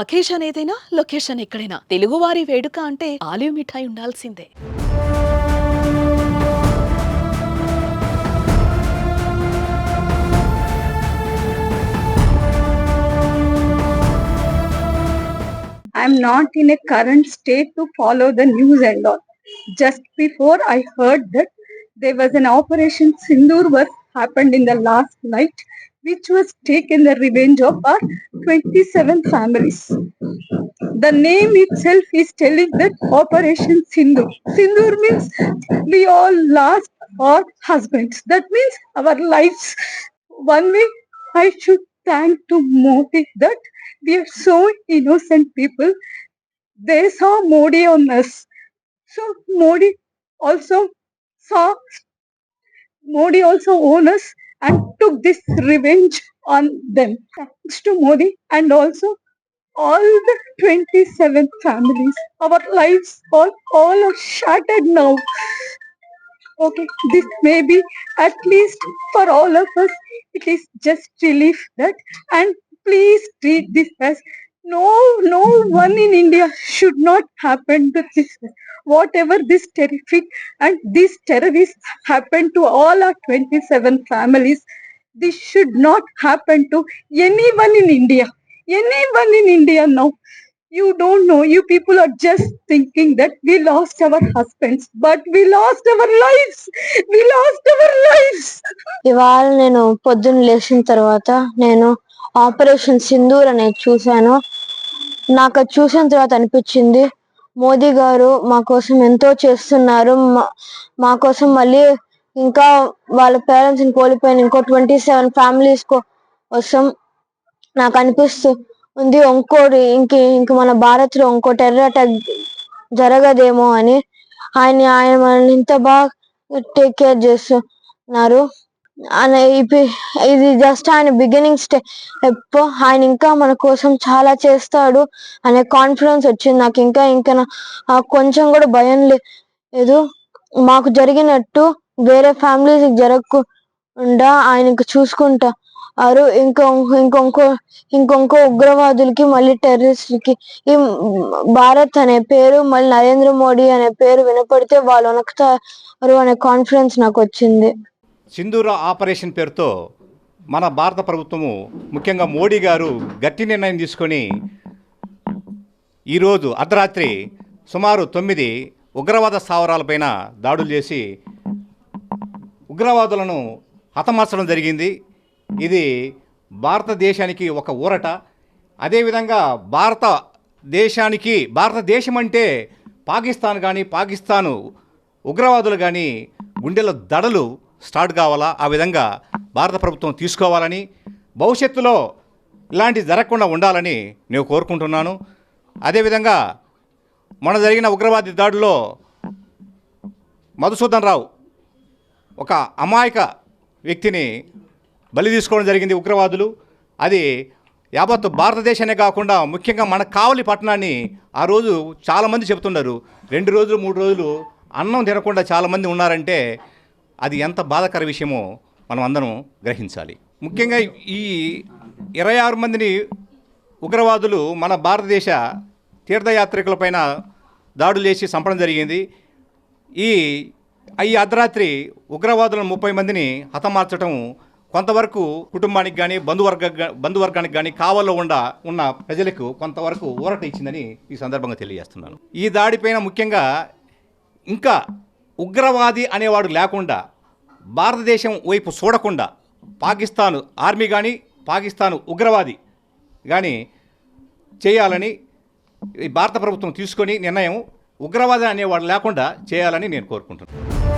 Occasion ఏదైనా location ఎక్కడైనా తెలుగువారి వేడుక అంటే ఆలివ్ మిఠాయి ఉండాల్సిందే I'm not in a current state to follow the news and all. Just before I heard that there was an operation Sindoor was happened in the last night, which was taken the revenge of our 27 families. The name itself is telling that Operation Sindoor. Sindoor means we all lost our husbands. That means our lives. One way I should thank to Modi that we are so innocent people. They saw Modi on us. So Modi also saw Modi also owned us and took this revenge on them. Thanks to Modi and also all the 27 families. Our lives all, all are shattered now. Okay, this may be at least for all of us, it is just relief that and please treat this as no no one in India should not happen to this whatever this terrific and this terrorists happen to all our twenty seven families this should not happen to any one in India any one in India now you don't know you people are just thinking that we lost our husbands but we lost our life we lost our life ఇవాళ నేను పొద్దున్న లేచిన తర్వాత నేను operation Sindoor అనేది చూశాను. నాకు అది చూసిన తర్వాత అనిపించింది. మోదీ గారు మా కోసం ఎంతో చేస్తున్నారు. మా- మా కోసం మళ్ళీ ఇంకా వాళ్ళ పేరెంట్స్ని కోల్పోయిన ఇంకో ట్వంటీ సెవెన్ ఫ్యామిలీస్ కోసం నాకు అనిపిస్తూ ఉంది. ఇంకోటి ఇంక ఇంక మన భారత్లో ఇంకో టెర్రర్ అటాక్ జరగదేమో అని ఆయన ఆయన మనల్ని ఇంత బాగా టేక్ కేర్ చేస్తున్నారు. ఇది జస్ట్ ఆయన బిగినింగ్ స్టెప్ ఆయన ఇంకా మన కోసం చాలా చేస్తాడు అనే కాన్ఫిడెన్స్ వచ్చింది. నాకు ఇంకా ఇంకా నా- కొంచెం కూడా భయం లేదు. మాకు జరిగినట్టు వేరే ఫ్యామిలీస్ జరగకుండా ఆయన ఇంక చూసుకుంటారు ఇంకో ఇంకొంకో ఇంకొంకో ఉగ్రవాదులకి మళ్ళీ టెర్రరిస్ట్కి ఈ భారత్ అనే పేరు మళ్ళీ నరేంద్ర మోడీ అనే పేరు వినపడితే వాళ్ళు వణుకుతారు అనే కాన్ఫిడెన్స్ నాకు వచ్చింది. సింధూర ఆపరేషన్ పేరుతో మన భారత ప్రభుత్వము ముఖ్యంగా మోడీ గారు గట్టి నిర్ణయం తీసుకొని ఈరోజు అర్ధరాత్రి సుమారు తొమ్మిది ఉగ్రవాద స్థావరాలపైన దాడులు చేసి ఉగ్రవాదులను హతమార్చడం జరిగింది. ఇది భారతదేశానికి ఒక ఊరట. అదేవిధంగా భారతదేశానికి భారతదేశం అంటే పాకిస్తాన్ కానీ పాకిస్తాను ఉగ్రవాదులు కానీ గుండెల దడలు స్టార్ట్ కావాలా? ఆ విధంగా భారత ప్రభుత్వం తీసుకోవాలని భవిష్యత్తులో ఇలాంటి జరగకుండా ఉండాలని నేను కోరుకుంటున్నాను. అదేవిధంగా మొన్న జరిగిన ఉగ్రవాది దాడిలో మధుసూదన్ రావు ఒక అమాయక వ్యక్తిని బలి తీసుకోవడం జరిగింది ఉగ్రవాదులు. అది యావత్ భారతదేశానే కాకుండా ముఖ్యంగా మన కావలి పట్టణాన్ని ఆ రోజు చాలామంది చెబుతున్నారు రెండు రోజులు మూడు రోజులు అన్నం తినకుండా చాలామంది ఉన్నారంటే అది ఎంత బాధాకర విషయమో మనం అందరం గ్రహించాలి. ముఖ్యంగా ఈ ఇరవై ఆరు మందిని ఉగ్రవాదులు మన భారతదేశ తీర్థయాత్రికులపైన దాడులు చేసి చంపడం జరిగింది. ఈ ఈ అర్ధరాత్రి ఉగ్రవాదులను ముప్పై మందిని హతమార్చడం కొంతవరకు కుటుంబానికి కానీ బంధువర్గ బంధువర్గానికి కానీ కావల్లో ఉండ ఉన్న ప్రజలకు కొంతవరకు ఊరట ఇచ్చిందని ఈ సందర్భంగా తెలియజేస్తున్నాను. ఈ దాడిపైన ముఖ్యంగా ఇంకా ఉగ్రవాది అనేవాడు లేకుండా భారతదేశం వైపు చూడకుండా పాకిస్తాన్ ఆర్మీ కానీ పాకిస్తాన్ ఉగ్రవాది కానీ చేయాలని భారత ప్రభుత్వం తీసుకొని నిర్ణయం ఉగ్రవాదం అనేవాడు లేకుండా చేయాలని నేను కోరుకుంటున్నాను.